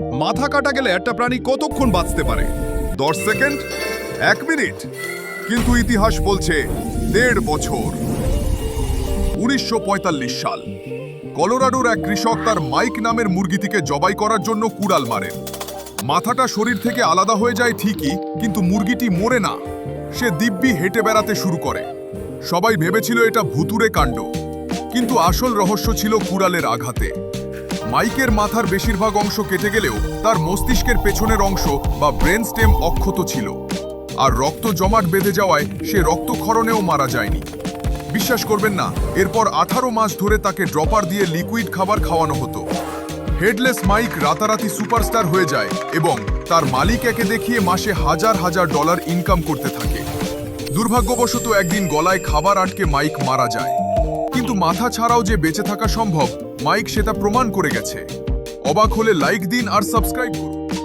মাথা কাটা গেলে একটা প্রাণী কতক্ষণ বাঁচতে পারে? দশ সেকেন্ড? এক মিনিট? কিন্তু ইতিহাস বলছে দেড় বছর। উনিশশো সাল, কলোরাডোর এক কৃষক তার মাইক নামের মুরগিটিকে জবাই করার জন্য কুড়াল মারেন। মাথাটা শরীর থেকে আলাদা হয়ে যায় ঠিকই, কিন্তু মুরগিটি মরে না। সে দিব্যি হেঁটে বেড়াতে শুরু করে। সবাই ভেবেছিল এটা ভুতুরে কাণ্ড। কিন্তু আসল রহস্য ছিল কুড়ালের আঘাতে। মাইকের মাথার বেশিরভাগ অংশ কেটে গেলেও তার মস্তিষ্কের পেছনের অংশ বা ব্রেন স্টেম অক্ষত ছিল। আর রক্ত জমাট বেঁধে যাওয়ায় সে রক্তক্ষরণেও মারা যায়নি। বিশ্বাস করবেন না, এরপর আঠারো মাস ধরে তাকে ড্রপার দিয়ে লিকুইড খাবার খাওয়ানো হতো। হেডলেস মাইক রাতারাতি সুপারস্টার হয়ে যায় এবং তার মালিক একে দেখিয়ে মাসে হাজার হাজার ডলার ইনকাম করতে থাকে। দুর্ভাগ্যবশত একদিন গলায় খাবার আটকে মাইক মারা যায়। কিন্তু মাথা ছাড়াও যে বেঁচে থাকা সম্ভব, মাইক সেটা প্রমাণ করে গেছে। অবাক হলে লাইক দিন আর সাবস্ক্রাইব করুন।